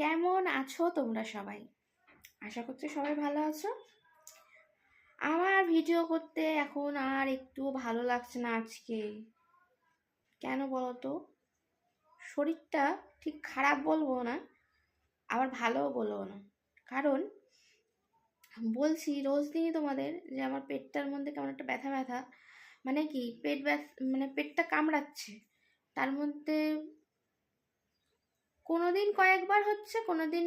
কেমন আছো তোমরা সবাই? আশা করছি সবাই ভালো আছো। আমার ভিডিও করতে এখন আর একটু ভালো লাগছে না আজকে। কেন বলো তো শরীরটা ঠিক খারাপ বলব না, আবার ভালোও বলব না। কারণ বলছি রোজ দিনই তোমাদের যে আমার পেটটার মধ্যে কেমন একটা ব্যথা ব্যথা মানে কি পেট ব্যথা মানে পেটটা কামড়াচ্ছে, তার মধ্যে কোনো দিন কয়েকবার হচ্ছে কোনো দিন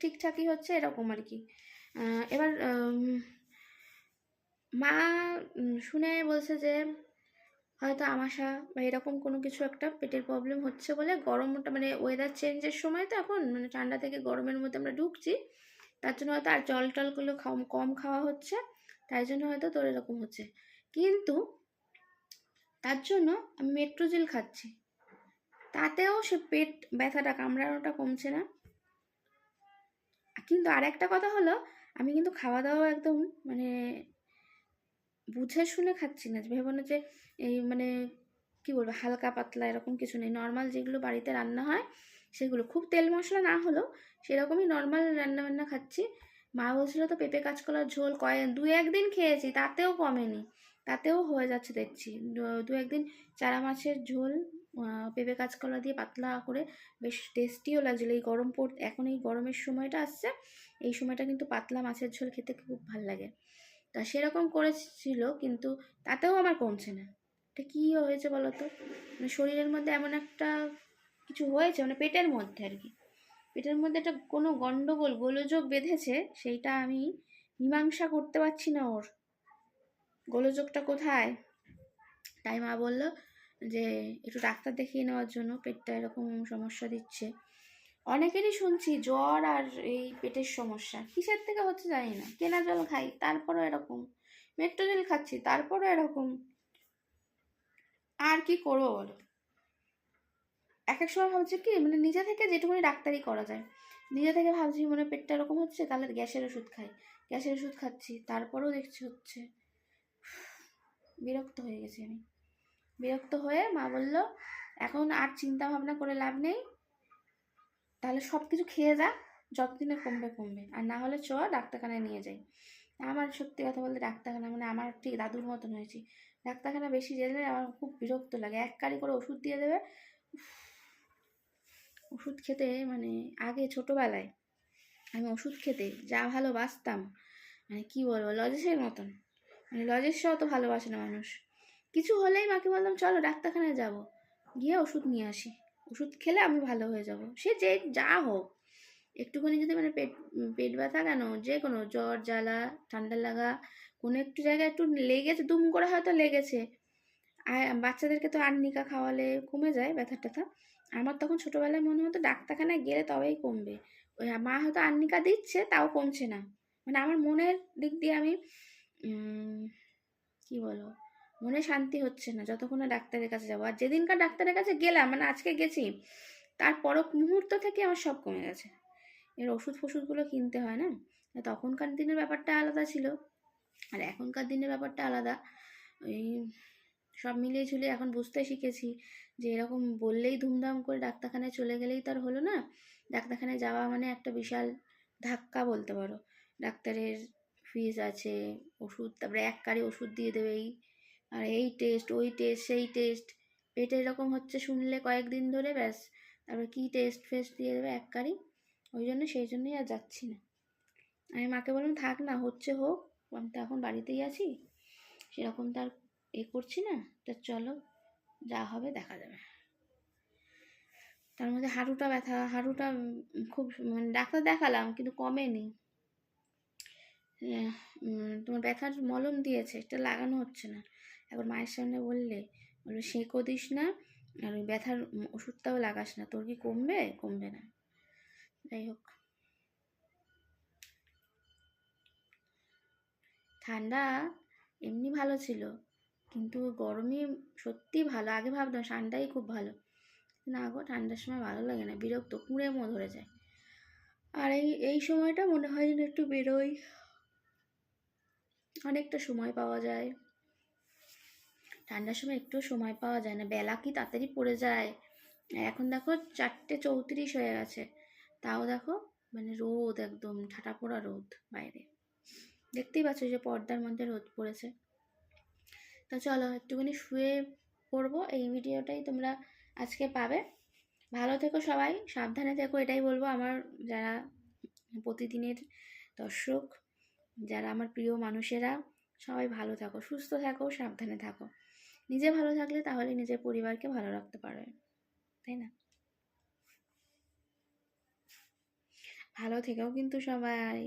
ঠিকঠাকই হচ্ছে এরকম আর কি এবার মা শুনে বলছে যে, হয়তো আমাশা বা এরকম কোনো কিছু একটা পেটের প্রবলেম হচ্ছে বলে গরমটা মানে ওয়েদার চেঞ্জের সময় তো এখন মানে ঠান্ডা থেকে গরমের মধ্যে আমরা ঢুকছি, তার জন্য হয়তো আর জল টলগুলো কম কম খাওয়া হচ্ছে, তাই জন্য হয়তো তোর এরকম হচ্ছে। কিন্তু তার জন্য আমি মেট্রোজেল খাচ্ছি। তাতেও সে পেট ব্যথাটা কামড়ানোটা কমছে না। কিন্তু আর একটা কথা হলো, আমি কিন্তু খাওয়া দাওয়া একদম মানে বুঝে শুনে খাচ্ছি না। ভেবো না যে এই মানে কি বলব, হালকা পাতলা এরকম কিছু নেই। নর্মাল যেগুলো বাড়িতে রান্না হয়, সেগুলো খুব তেল মশলা না হলেও সেরকমই নর্মাল রান্না বান্না খাচ্ছি। মা বলছিল তো পেঁপে, কাঁচকলার ঝোল কয়ে দু একদিন খেয়েছি, তাতেও কমেনি, তাতেও হয়ে যাচ্ছে দেখছি। দু- একদিন চারা মাছের ঝোল পেঁপে কাঁচকলা দিয়ে পাতলা করে বেশ টেস্টিও লাগছিল। এই গরম পড়, এখন এই গরমের সময়টা আসছে, এই সময়টা কিন্তু পাতলা মাছের ঝোল খেতে খুব ভালো লাগে। তা সেরকম করেছিল, কিন্তু তাতেও আমার কমছে না। এটা কী হয়েছে বলো তো মানে শরীরের মধ্যে এমন একটা কিছু হয়েছে মানে পেটের মধ্যে আর কি। পেটের মধ্যে একটা কোনো গণ্ডগোল গোলযোগ বেঁধেছে, সেইটা আমি মীমাংসা করতে পারছি না ওর। গোলযোগটা কোথায়? তাই মা বলল যে একটু ডাক্তার দেখিয়ে নেওয়ার জন্য পেটটা এরকম সমস্যা দিচ্ছে। অনেকেরই শুনছি জ্বর আর এই পেটের সমস্যা। কিসের থেকে হচ্ছে জানি না। কেনা জল খাই, তারপরও এরকম। মেট্রোজেল খাচ্ছি, তারপরও এরকম। আর কি করব বলো? এক এক সময় ভাবছি কি মানে নিজে থেকে যেটুকুনি ডাক্তারি করা যায়। নিজে থেকে ভাবছি মনে পেটটা এরকম হচ্ছে, তাহলে গ্যাসের ওষুধ খাই। গ্যাসের ওষুধ খাচ্ছি, তারপরেও দেখছি হচ্ছে। বিরক্ত হয়ে গেছি আমি। বিরক্ত হয়ে মা বলল, এখন আর চিন্তা ভাবনা করে লাভ নেই। তাহলে সব কিছু খেয়ে যা, যতদিনে কমবে কমবে। আর না হলে চ ডাক্তারখানায় নিয়ে যাই। আমার সত্যি কথা বলতে ডাক্তারখানা মানে আমার ঠিক দাদুর মতন হয়েছি। ডাক্তারখানা বেশি গেলে আমার খুব বিরক্ত লাগে। এক কারি করে ওষুধ দিয়ে দেবে ওষুধ খেতে মানে আগে ছোটোবেলায় আমি ওষুধ খেতে যা ভালোবাসতাম। মানে কি বলব লজেসের মতন। মানে লজেসও অত ভালোবাসে না মানুষ। কিছু হলেই মাকে বললাম, চলো ডাক্তারখানায় যাব। গিয়ে ওষুধ নিয়ে আসি। ওষুধ খেলে আমি ভালো হয়ে যাব। সে যে যা হোক, একটুখানি যদি মানে পেট পেট ব্যথা কেন? যে কোনো জ্বর, জ্বালা, ঠান্ডা লাগা, কোনো একটু জায়গায় একটু লেগেছে, দুম করে হয়তো লেগেছে। আর বাচ্চাদেরকে তো আর্নিকা খাওয়ালে কমে যায় ব্যথা ট্যাথা। আমার তখন ছোটোবেলায় মনে হতো ডাক্তারখানায় গেলে তবেই কমবে। ওই মা হয়তো আর্নিকা দিচ্ছে, তাও কমছে না। মানে আমার মনের দিক দিয়ে আমি কি বলো মনে শান্তি হচ্ছে না, যতক্ষণ ডাক্তারের কাছে যাব। আর যেদিনকার ডাক্তারের কাছে গেলাম মানে আজকে গেছি, তার পর মুহূর্ত থেকে আমার সব কমে গেছে। এর ওষুধ ফষুধগুলো কিনতে হয় না? তখনকার দিনের ব্যাপারটা আলাদা ছিল। আর এখনকার দিনের ব্যাপারটা আলাদা। ওই সব মিলিয়ে ঝুলিয়ে এখন বুঝতে শিখেছি যে এরকম বললেই ধুমধাম করে ডাক্তারখানায় চলে গেলেই তো আর হলো না। ডাক্তারখানায় যাওয়া মানে একটা বিশাল ধাক্কা বলতে পারো। ডাক্তারের ফিস আছে, ওষুধ, তারপরে এক কারি ওষুধ দিয়ে দেবে এই আর এই টেস্ট ওই টেস্ট সেই টেস্ট পেটে এরকম হচ্ছে শুনলে কয়েকদিন ধরে ব্যাস। তারপরে কী টেস্ট ফেস্ট দিয়ে দেবে এক কারি ওই জন্য সেই জন্যই আর যাচ্ছি না। আমি মাকে বললাম, থাক না, হচ্ছে হোক, আমি তো এখন বাড়িতেই আছি। সেরকম তার এ করছি না, তা চলো, যা হবে দেখা যাবে। তার মধ্যে হাঁটুটা ব্যথা, হাঁটুটা খুব মানে ডাক্তার দেখালাম, কিন্তু কমেনি তোমার ব্যথার মলম দিয়েছে, এটা লাগানো হচ্ছে না। এখন মায়ের সামনে বললে, বলল, সেঁকো দিস না, আর ওই ব্যথার ওষুধটাও লাগাস না, তোর কি কমবে? কমবে না। যাই হোক। ঠান্ডা এমনি ভালো ছিল, কিন্তু গরমই সত্যি ভালো। আগে ভাবতাম ঠান্ডাই খুব ভালো না গো, ঠান্ডার সময় ভালো লাগে না, বিরক্ত কুঁড়ে মো ধরে যায়। আর এই এই সময়টা মনে হয় যেন একটু বেরোই। অনেকটা সময় পাওয়া যায়। ঠান্ডার সময় একটু সময় পাওয়া যায় না। বেলা কি তাড়াতাড়ি পড়ে যায়? এখন দেখো চারটে চৌত্রিশ হয়ে গেছে। তাও দেখো মানে রোদ একদম, ঠাটা পোড়া রোদ বাইরে। দেখতেই পাচ্ছ যে পর্দার মধ্যে রোদ পড়েছে। তো চলো একটুখানি শুয়ে পড়ব। এই ভিডিওটাই তোমরা আজকে পাবে। ভালো থেকো সবাই, সাবধানে থেকো, এটাই বলব। আমার যারা প্রতিদিনের দর্শক যারা আমার প্রিয় মানুষেরা, সবাই ভালো থাকো, সুস্থ থাকো, সাবধানে থাকো। নিজে ভালো থাকলে তাহলে নিজের পরিবারকে ভালো রাখতে পারবে, তাই না? ভালো থেকেও কিন্তু সবাই।